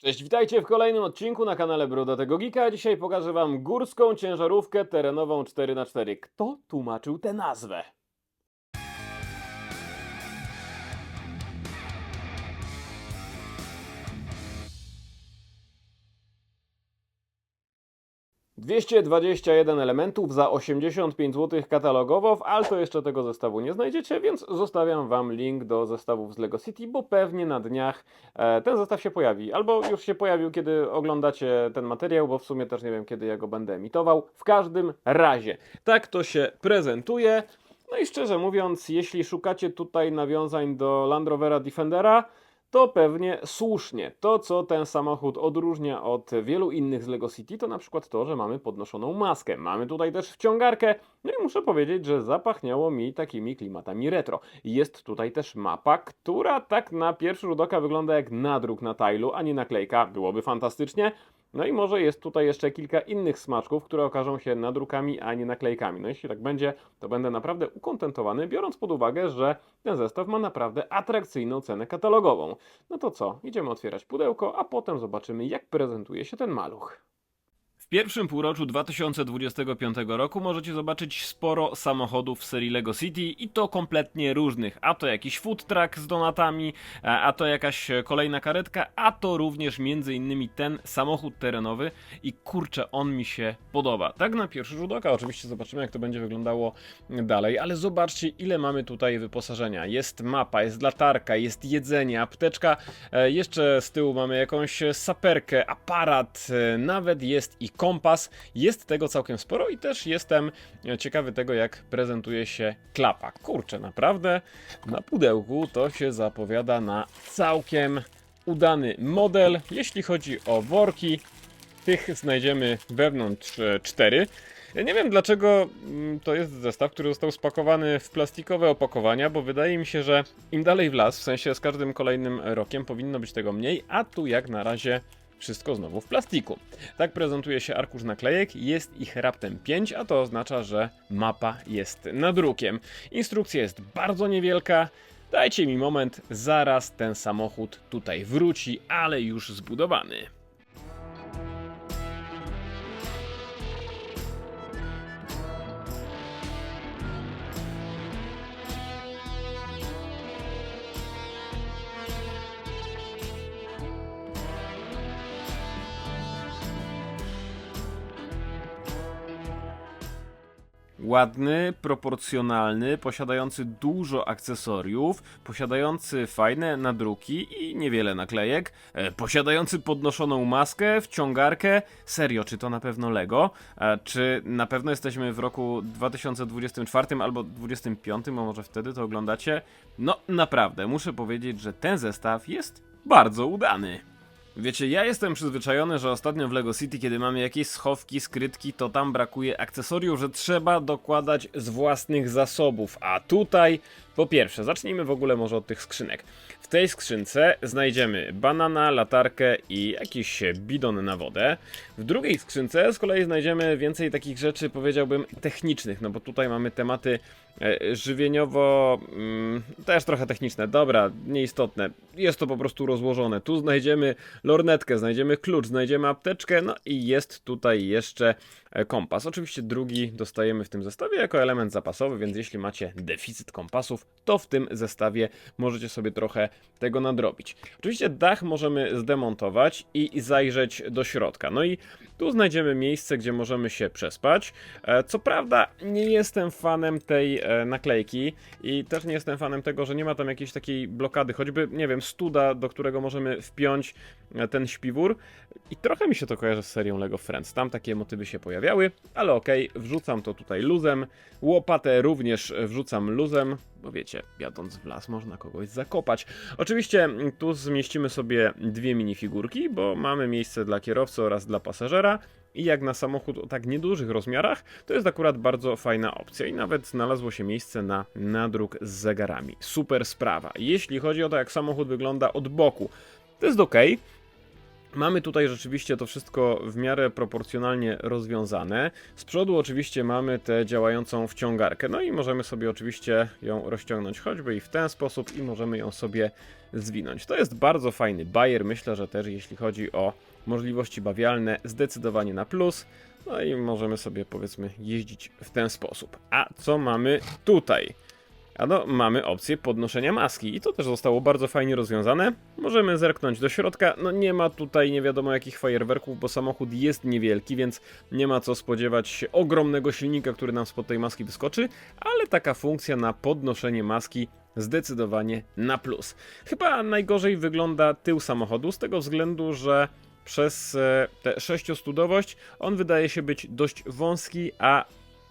Cześć, witajcie w kolejnym odcinku na kanale Brodatego Geeka. Dzisiaj pokażę wam górską ciężarówkę terenową 4x4. Kto tłumaczył tę nazwę? ...221 elementów za 85 zł katalogowo, w Alto jeszcze tego zestawu nie znajdziecie, więc zostawiam wam link do zestawów z LEGO City, bo pewnie na dniach e, ten zestaw się pojawi. Albo już się pojawił, kiedy oglądacie ten materiał, bo w sumie też nie wiem, kiedy ja go będę emitował. W każdym razie, tak to się prezentuje. No i szczerze mówiąc, jeśli szukacie tutaj nawiązań do Land Rovera Defendera, to pewnie słusznie. To, co ten samochód odróżnia od wielu innych z LEGO City, to na przykład to, że mamy podnoszoną maskę. Mamy tutaj też wciągarkę. No i muszę powiedzieć, że zapachniało mi takimi klimatami retro. Jest tutaj też mapa, która tak na pierwszy rzut oka wygląda jak nadruk na tilu, a nie naklejka. Byłoby fantastycznie. No i może jest tutaj jeszcze kilka innych smaczków, które okażą się nadrukami, a nie naklejkami. No jeśli tak będzie, to będę naprawdę ukontentowany, biorąc pod uwagę, że ten zestaw ma naprawdę atrakcyjną cenę katalogową. No to co, idziemy otwierać pudełko, a potem zobaczymy, jak prezentuje się ten maluch. W pierwszym półroczu 2025 roku możecie zobaczyć sporo samochodów serii LEGO City i to kompletnie różnych. A to jakiś food truck z donatami, a to jakaś kolejna karetka, a to również między innymi ten samochód terenowy i kurczę, on mi się podoba. Tak na pierwszy rzut oka, oczywiście zobaczymy jak to będzie wyglądało dalej, ale zobaczcie ile mamy tutaj wyposażenia. Jest mapa, jest latarka, jest jedzenie, apteczka, e, jeszcze z tyłu mamy jakąś saperkę, aparat, e, nawet jest i kompas. Jest tego całkiem sporo i też jestem ciekawy tego, jak prezentuje się klapa. Kurczę, naprawdę na pudełku to się zapowiada na całkiem udany model. Jeśli chodzi o worki, tych znajdziemy wewnątrz e, cztery. Ja nie wiem dlaczego mm, to jest zestaw, który został spakowany w plastikowe opakowania, bo wydaje mi się, że im dalej w las, w sensie z każdym kolejnym rokiem powinno być tego mniej, a tu jak na razie wszystko znowu w plastiku. Tak prezentuje się arkusz naklejek, jest ich raptem 5, a to oznacza, że mapa jest nadrukiem. Instrukcja jest bardzo niewielka. Dajcie mi moment, zaraz ten samochód tutaj wróci, ale już zbudowany. Ładny, proporcjonalny, posiadający dużo akcesoriów, posiadający fajne nadruki i niewiele naklejek, e, posiadający podnoszoną maskę, wciągarkę. Serio, czy to na pewno Lego? E, czy na pewno jesteśmy w roku 2024 albo 2025, a może wtedy to oglądacie? No, naprawdę, muszę powiedzieć, że ten zestaw jest bardzo udany. Wiecie, ja jestem przyzwyczajony, że ostatnio w LEGO City, kiedy mamy jakieś schowki, skrytki, to tam brakuje akcesoriów, że trzeba dokładać z własnych zasobów. A tutaj, po pierwsze, zacznijmy w ogóle może od tych skrzynek. W tej skrzynce znajdziemy banana, latarkę i jakiś bidon na wodę. W drugiej skrzynce z kolei znajdziemy więcej takich rzeczy, powiedziałbym, technicznych, no bo tutaj mamy tematy e, żywieniowo mm, też trochę techniczne. Dobra, nieistotne. Jest to po prostu rozłożone. Tu znajdziemy lornetkę, znajdziemy klucz, znajdziemy apteczkę, no i jest tutaj jeszcze e, kompas. Oczywiście drugi dostajemy w tym zestawie jako element zapasowy, więc jeśli macie deficyt kompasów, to w tym zestawie możecie sobie trochę tego nadrobić. Oczywiście dach możemy zdemontować i zajrzeć do środka. No i tu znajdziemy miejsce, gdzie możemy się przespać. E, Co prawda nie jestem fanem tej e, naklejki i też nie jestem fanem tego, że nie ma tam jakiejś takiej blokady, choćby, nie wiem, studa, do którego możemy wpiąć ten śpiwór. I trochę mi się to kojarzy z serią LEGO Friends. Tam takie motywy się pojawiały, ale okej, wrzucam to tutaj luzem. Łopatę również wrzucam luzem, bo wiecie, jadąc w las można kogoś zakopać. Oczywiście mm, tu zmieścimy sobie dwie minifigurki, bo mamy miejsce dla kierowcy oraz dla pasażera. I jak na samochód o tak niedużych rozmiarach, to jest akurat bardzo fajna opcja. I nawet znalazło się miejsce na nadruk z zegarami. Super sprawa. Jeśli chodzi o to, jak samochód wygląda od boku, to jest ok. Mamy tutaj rzeczywiście to wszystko w miarę proporcjonalnie rozwiązane. Z przodu oczywiście mamy tę działającą wciągarkę. No i możemy sobie oczywiście ją rozciągnąć choćby i w ten sposób i możemy ją sobie zwinąć. To jest bardzo fajny bajer, myślę, że też jeśli chodzi o możliwości bawialne, zdecydowanie na plus. No i możemy sobie powiedzmy jeździć w ten sposób. A co mamy tutaj? A no, mamy opcję podnoszenia maski i to też zostało bardzo fajnie rozwiązane. Możemy zerknąć do środka. No nie ma tutaj nie wiadomo jakich fajerwerków, bo samochód jest niewielki, więc nie ma co spodziewać się ogromnego silnika, który nam spod tej maski wyskoczy, ale taka funkcja na podnoszenie maski zdecydowanie na plus. Chyba najgorzej wygląda tył samochodu z tego względu, że przez e, tę sześciostudowość on wydaje się być dość wąski, a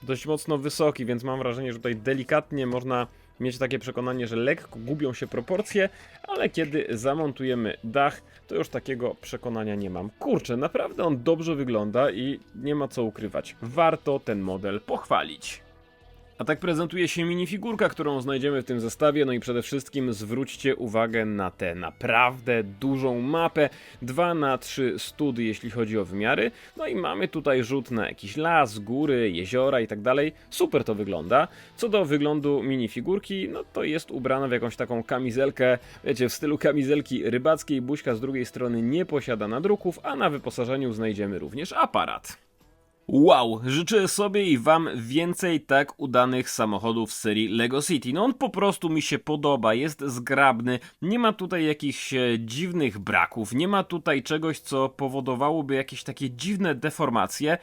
dość mocno wysoki, więc mam wrażenie, że tutaj delikatnie można mieć takie przekonanie, że lekko gubią się proporcje, ale kiedy zamontujemy dach, to już takiego przekonania nie mam. Kurczę, naprawdę on dobrze wygląda i nie ma co ukrywać. Warto ten model pochwalić. A tak prezentuje się minifigurka, którą znajdziemy w tym zestawie. No i przede wszystkim zwróćcie uwagę na tę naprawdę dużą mapę. 2 na 3 stud, jeśli chodzi o wymiary. No i mamy tutaj rzut na jakiś las, góry, jeziora i tak dalej. Super to wygląda. Co do wyglądu minifigurki, no to jest ubrana w jakąś taką kamizelkę, wiecie, w stylu kamizelki rybackiej. Buźka z drugiej strony nie posiada nadruków, a na wyposażeniu znajdziemy również aparat. Wow, życzę sobie i wam więcej tak udanych samochodów z serii Lego City. No on po prostu mi się podoba, jest zgrabny, nie ma tutaj jakichś e, dziwnych braków, nie ma tutaj czegoś, co powodowałoby jakieś takie dziwne deformacje.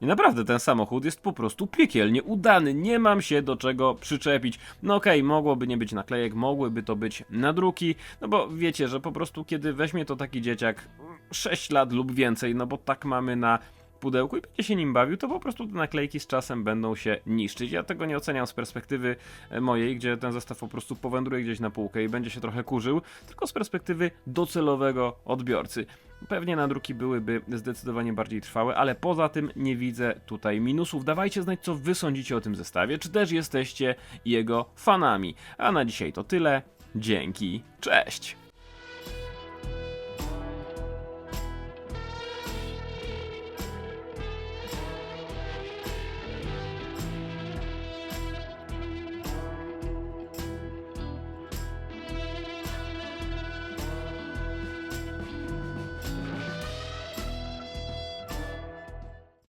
I naprawdę ten samochód jest po prostu piekielnie udany, nie mam się do czego przyczepić. No okej, mogłoby nie być naklejek, mogłyby to być nadruki, no bo wiecie, że po prostu kiedy weźmie to taki dzieciak 6 lat lub więcej, no bo tak mamy na pudełku i będzie się nim bawił, to po prostu te naklejki z czasem będą się niszczyć. Ja tego nie oceniam z perspektywy e, mojej, gdzie ten zestaw po prostu powędruje gdzieś na półkę i będzie się trochę kurzył, tylko z perspektywy docelowego odbiorcy. Pewnie nadruki byłyby zdecydowanie bardziej trwałe, ale poza tym nie widzę tutaj minusów. Dawajcie znać, co wy sądzicie o tym zestawie, czy też jesteście jego fanami. A na dzisiaj to tyle. Dzięki, cześć!